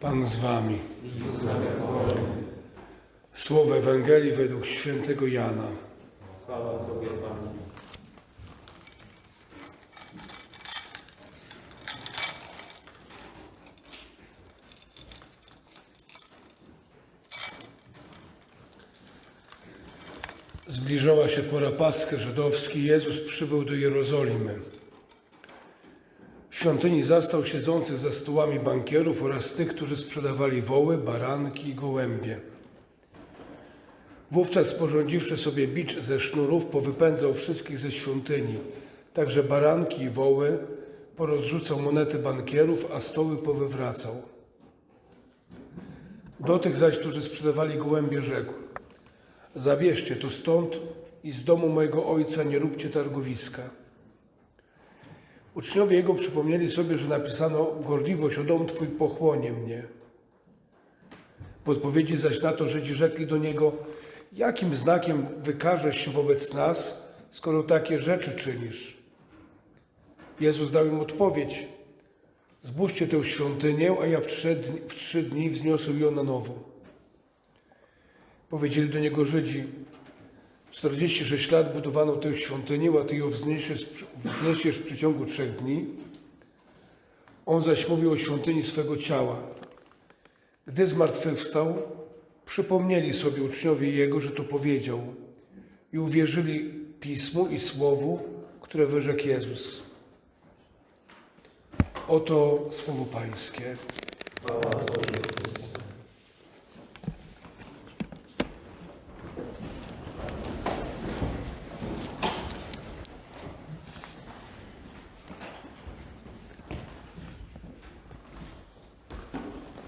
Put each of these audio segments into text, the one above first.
Pan z wami. Słowo Ewangelii według świętego Jana. Zbliżała się pora Paschy żydowskiej. Jezus przybył do Jerozolimy. W świątyni zastał siedzących za stołami bankierów oraz tych, którzy sprzedawali woły, baranki i gołębie. Wówczas sporządziwszy sobie bicz ze sznurów, powypędzał wszystkich ze świątyni, także baranki i woły, porozrzucał monety bankierów, a stoły powywracał. Do tych zaś, którzy sprzedawali gołębie, rzekł: Zabierzcie to stąd i z domu mojego ojca nie róbcie targowiska. Uczniowie jego przypomnieli sobie, że napisano: Gorliwość o dom twój pochłonie mnie. W odpowiedzi zaś na to Żydzi rzekli do niego: Jakim znakiem wykażesz się wobec nas, skoro takie rzeczy czynisz? Jezus dał im odpowiedź: Zbóżcie tę świątynię, a ja w trzy dni, w trzy dni wzniosę ją na nowo. Powiedzieli do niego Żydzi: 46 lat budowano tę świątynię, a ty ją wzniesiesz, wzniesiesz w przeciągu trzech dni. On zaś mówił o świątyni swego ciała. Gdy zmartwychwstał, przypomnieli sobie uczniowie jego, że to powiedział i uwierzyli Pismu i Słowu, które wyrzekł Jezus. Oto Słowo Pańskie. Chwała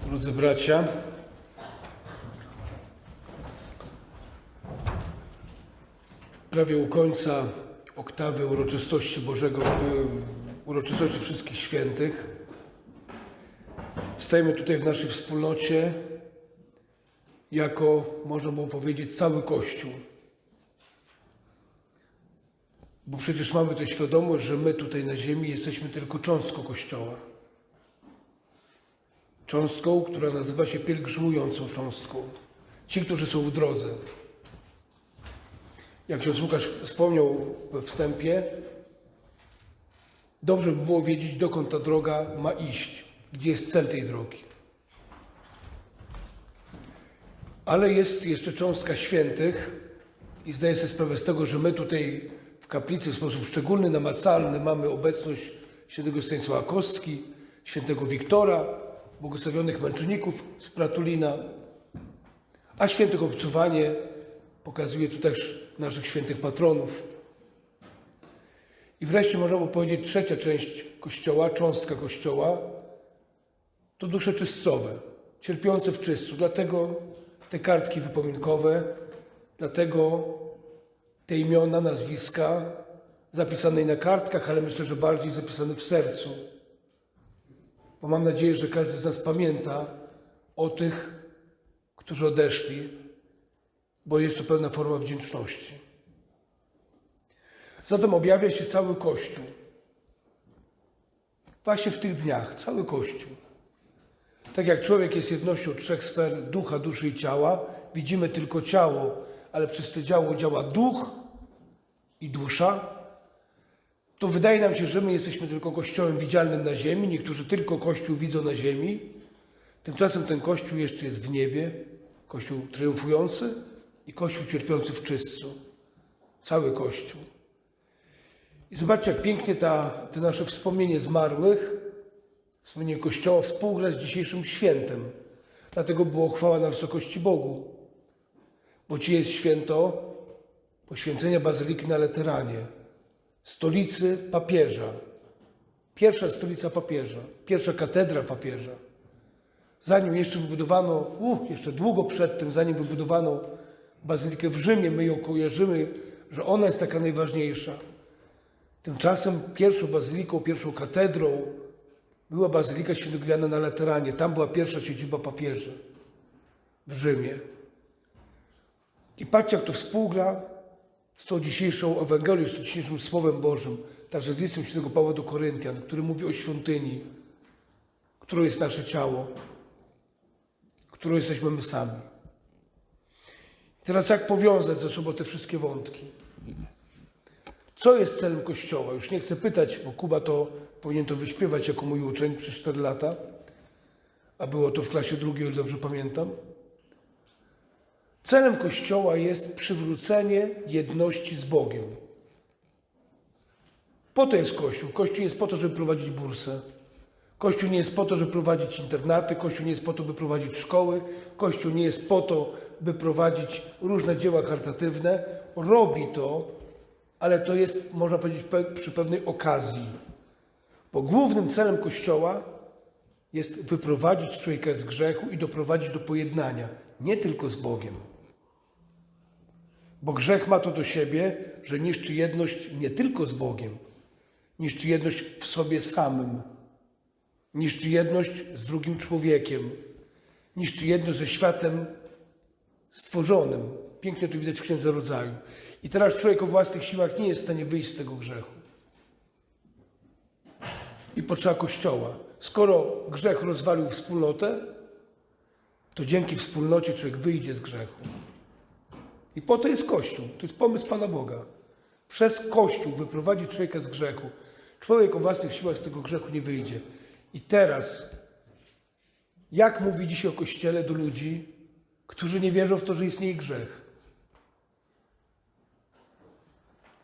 Drodzy bracia, prawie u końca oktawy uroczystości Bożego, y, uroczystości wszystkich świętych, stajemy tutaj w naszej wspólnocie jako, można było powiedzieć, cały Kościół. Bo przecież mamy tę świadomość, że my tutaj na ziemi jesteśmy tylko cząstką Kościoła cząstką, która nazywa się pielgrzymującą cząstką. Ci, którzy są w drodze. Jak ksiądz Łukasz wspomniał we wstępie, dobrze by było wiedzieć, dokąd ta droga ma iść, gdzie jest cel tej drogi. Ale jest jeszcze cząstka świętych i zdaję sobie sprawę z tego, że my tutaj w kaplicy w sposób szczególny, namacalny mamy obecność świętego Stanisława Kostki, świętego Wiktora, błogosławionych męczenników z Pratulina, a świętych obcowanie pokazuje tu też naszych świętych patronów. I wreszcie można by powiedzieć trzecia część Kościoła, cząstka Kościoła, to dusze czystcowe, cierpiące w czystcu. Dlatego te kartki wypominkowe, dlatego te imiona, nazwiska zapisane na kartkach, ale myślę, że bardziej zapisane w sercu bo mam nadzieję, że każdy z nas pamięta o tych, którzy odeszli, bo jest to pewna forma wdzięczności. Zatem objawia się cały Kościół. Właśnie w tych dniach, cały Kościół. Tak jak człowiek jest jednością trzech sfer ducha, duszy i ciała, widzimy tylko ciało, ale przez to ciało działa duch i dusza, to wydaje nam się, że my jesteśmy tylko Kościołem widzialnym na ziemi, niektórzy tylko Kościół widzą na ziemi. Tymczasem ten Kościół jeszcze jest w niebie, Kościół triumfujący i Kościół cierpiący w czystcu. Cały Kościół. I zobaczcie, jak pięknie ta, te nasze wspomnienie zmarłych, wspomnienie Kościoła współgra z dzisiejszym świętem. Dlatego było chwała na wysokości Bogu. Bo ci jest święto poświęcenia Bazyliki na Leteranie stolicy papieża. Pierwsza stolica papieża, pierwsza katedra papieża. Zanim jeszcze wybudowano, jeszcze długo przed tym, zanim wybudowano bazylikę w Rzymie, my ją kojarzymy, że ona jest taka najważniejsza. Tymczasem pierwszą bazyliką, pierwszą katedrą była bazylika Świętego Jana na Lateranie. Tam była pierwsza siedziba papieży w Rzymie. I patrzcie, jak to współgra z tą dzisiejszą Ewangelią, z tym dzisiejszym Słowem Bożym, także z listem świętego Pawła do Koryntian, który mówi o świątyni, którą jest nasze ciało. którą jesteśmy my sami. Teraz jak powiązać ze sobą te wszystkie wątki? Co jest celem Kościoła? Już nie chcę pytać, bo Kuba to powinien to wyśpiewać jako mój uczeń przez 4 lata, a było to w klasie drugiej, ile dobrze pamiętam. Celem Kościoła jest przywrócenie jedności z Bogiem. Po to jest Kościół. Kościół jest po to, żeby prowadzić bursę. Kościół nie jest po to, żeby prowadzić internaty. Kościół nie jest po to, by prowadzić szkoły. Kościół nie jest po to, by prowadzić różne dzieła charytatywne. Robi to, ale to jest, można powiedzieć, przy pewnej okazji. Bo głównym celem Kościoła jest wyprowadzić człowieka z grzechu i doprowadzić do pojednania, nie tylko z Bogiem. Bo grzech ma to do siebie, że niszczy jedność nie tylko z Bogiem, niszczy jedność w sobie samym, niszczy jedność z drugim człowiekiem, niszczy jedność ze światem stworzonym. Pięknie to widać w Księdze Rodzaju. I teraz człowiek o własnych siłach nie jest w stanie wyjść z tego grzechu. I potrzeba Kościoła. Skoro grzech rozwalił wspólnotę, to dzięki wspólnocie człowiek wyjdzie z grzechu. I po to jest Kościół. To jest pomysł Pana Boga. Przez Kościół wyprowadzić człowieka z grzechu. Człowiek o własnych siłach z tego grzechu nie wyjdzie. I teraz, jak mówi dzisiaj o Kościele do ludzi, którzy nie wierzą w to, że istnieje grzech?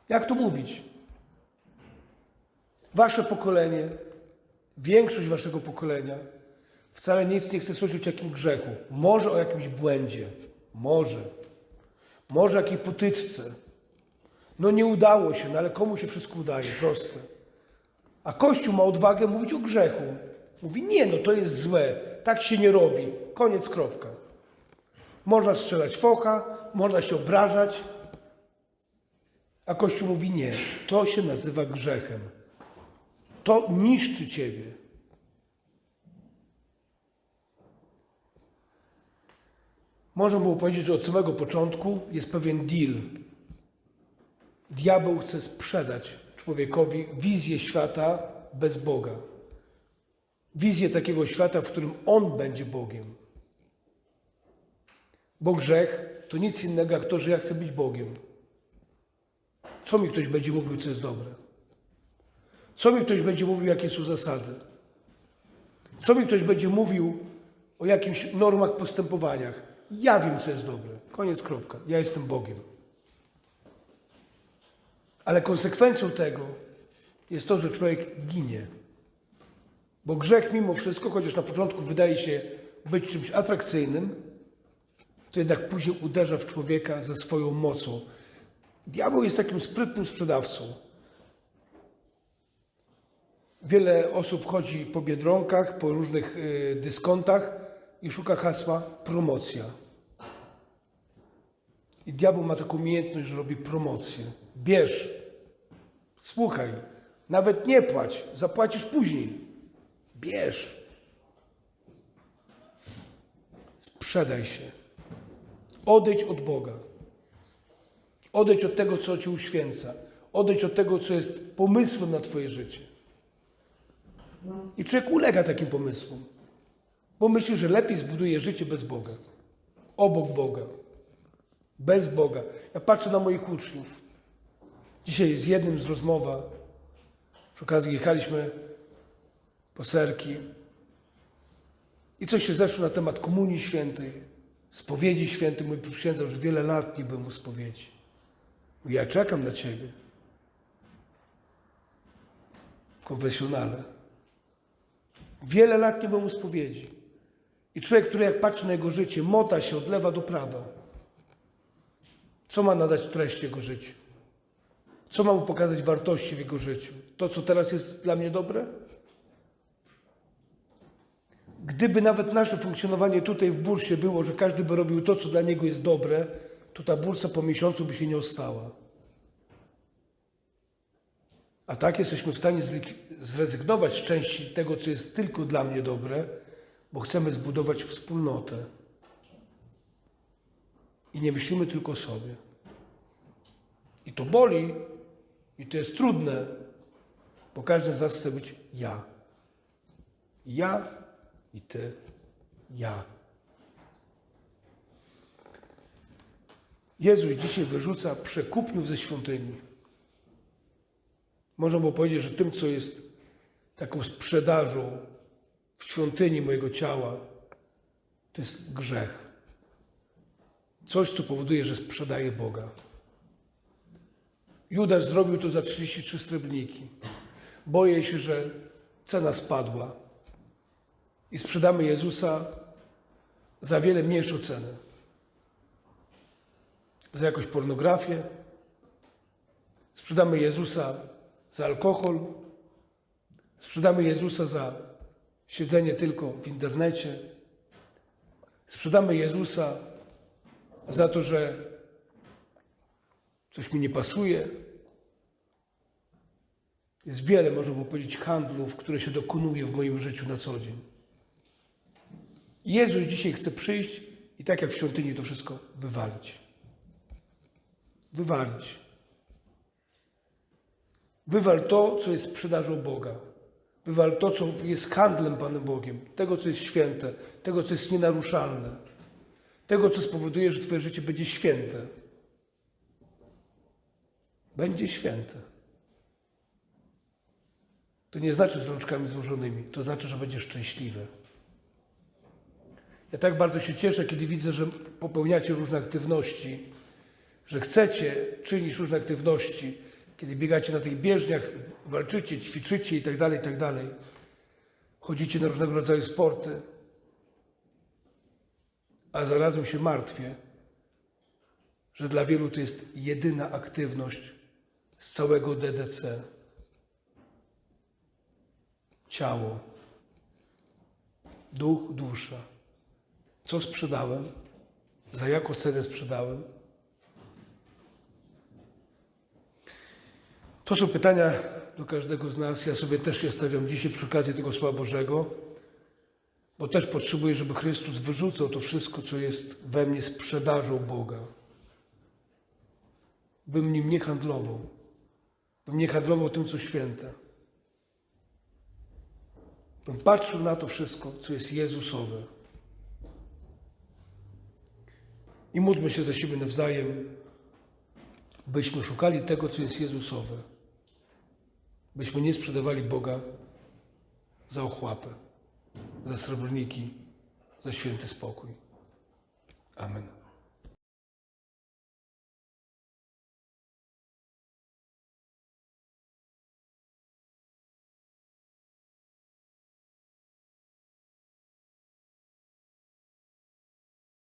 Jak to mówić? Wasze pokolenie, większość waszego pokolenia wcale nic nie chce słyszeć o jakim grzechu. Może o jakimś błędzie. Może. Może jakiej potyczce. No nie udało się, no ale komu się wszystko udaje? Proste. A Kościół ma odwagę mówić o grzechu. Mówi, nie, no to jest złe, tak się nie robi. Koniec, kropka. Można strzelać focha, można się obrażać, a Kościół mówi, nie, to się nazywa grzechem. To niszczy ciebie. Można było powiedzieć, że od samego początku jest pewien deal. Diabeł chce sprzedać człowiekowi wizję świata bez Boga. Wizję takiego świata, w którym on będzie Bogiem. Bo grzech to nic innego jak to, że ja chcę być Bogiem. Co mi ktoś będzie mówił, co jest dobre? Co mi ktoś będzie mówił, jakie są zasady? Co mi ktoś będzie mówił o jakichś normach postępowaniach? Ja wiem, co jest dobre. Koniec, kropka. Ja jestem Bogiem. Ale konsekwencją tego jest to, że człowiek ginie. Bo grzech mimo wszystko, chociaż na początku wydaje się być czymś atrakcyjnym, to jednak później uderza w człowieka ze swoją mocą. Diabeł jest takim sprytnym sprzedawcą. Wiele osób chodzi po biedronkach, po różnych y, dyskontach i szuka hasła promocja. I diabeł ma taką umiejętność, że robi promocję. Bierz, słuchaj, nawet nie płać, zapłacisz później. Bierz. Sprzedaj się. Odejdź od Boga. Odejdź od tego, co Cię uświęca. Odejdź od tego, co jest pomysłem na Twoje życie. I człowiek ulega takim pomysłom, bo myśli, że lepiej zbuduje życie bez Boga, obok Boga, bez Boga. Ja patrzę na moich uczniów. Dzisiaj z jednym z rozmowa, przy okazji jechaliśmy po serki i coś się zeszło na temat Komunii Świętej, spowiedzi świętej. Mój księdza że wiele lat nie byłem u spowiedzi. Ja czekam na Ciebie w konfesjonale. Wiele lat nie byłem u spowiedzi. I człowiek, który jak patrzy na jego życie, mota się od lewa do prawa. Co ma nadać treść jego życiu? Co ma mu pokazać wartości w jego życiu? To, co teraz jest dla mnie dobre? Gdyby nawet nasze funkcjonowanie tutaj w bursie było, że każdy by robił to, co dla niego jest dobre, to ta bursa po miesiącu by się nie ostała. A tak jesteśmy w stanie zrezygnować z części tego, co jest tylko dla mnie dobre, bo chcemy zbudować wspólnotę i nie myślimy tylko o sobie. I to boli, i to jest trudne, bo każdy z nas chce być ja. Ja i ty, ja. Jezus dzisiaj wyrzuca przekupniów ze świątyni. Można by powiedzieć, że tym, co jest taką sprzedażą, w świątyni mojego ciała, to jest grzech. Coś, co powoduje, że sprzedaje Boga. Judasz zrobił to za 33 srebrniki. Boję się, że cena spadła i sprzedamy Jezusa za wiele mniejszą cenę. Za jakąś pornografię. Sprzedamy Jezusa za alkohol. Sprzedamy Jezusa za siedzenie tylko w internecie. Sprzedamy Jezusa za to, że coś mi nie pasuje. Jest wiele, można by powiedzieć, handlów, które się dokonuje w moim życiu na co dzień. Jezus dzisiaj chce przyjść i tak jak w świątyni to wszystko wywalić. Wywalić. Wywal to, co jest sprzedażą Boga. Wywal to, co jest handlem Panem Bogiem. Tego, co jest święte. Tego, co jest nienaruszalne. Tego, co spowoduje, że Twoje życie będzie święte. Będzie święte. To nie znaczy z rączkami złożonymi. To znaczy, że będziesz szczęśliwy. Ja tak bardzo się cieszę, kiedy widzę, że popełniacie różne aktywności, że chcecie czynić różne aktywności, kiedy biegacie na tych bieżniach, walczycie, ćwiczycie i tak dalej, i tak. Chodzicie na różnego rodzaju sporty. A zarazem się martwię, że dla wielu to jest jedyna aktywność z całego DDC. Ciało, duch, dusza. Co sprzedałem? Za jaką cenę sprzedałem? To są pytania do każdego z nas. Ja sobie też je stawiam dzisiaj przy okazji tego Słowa Bożego, bo też potrzebuję, żeby Chrystus wyrzucał to wszystko, co jest we mnie sprzedażą Boga. Bym nim nie handlował. Bym nie handlował tym, co święte. Bym patrzył na to wszystko, co jest Jezusowe. I módlmy się za siebie nawzajem, byśmy szukali tego, co jest Jezusowe. Byśmy nie sprzedawali Boga za ochłapę, za srebrniki, za święty spokój. Amen.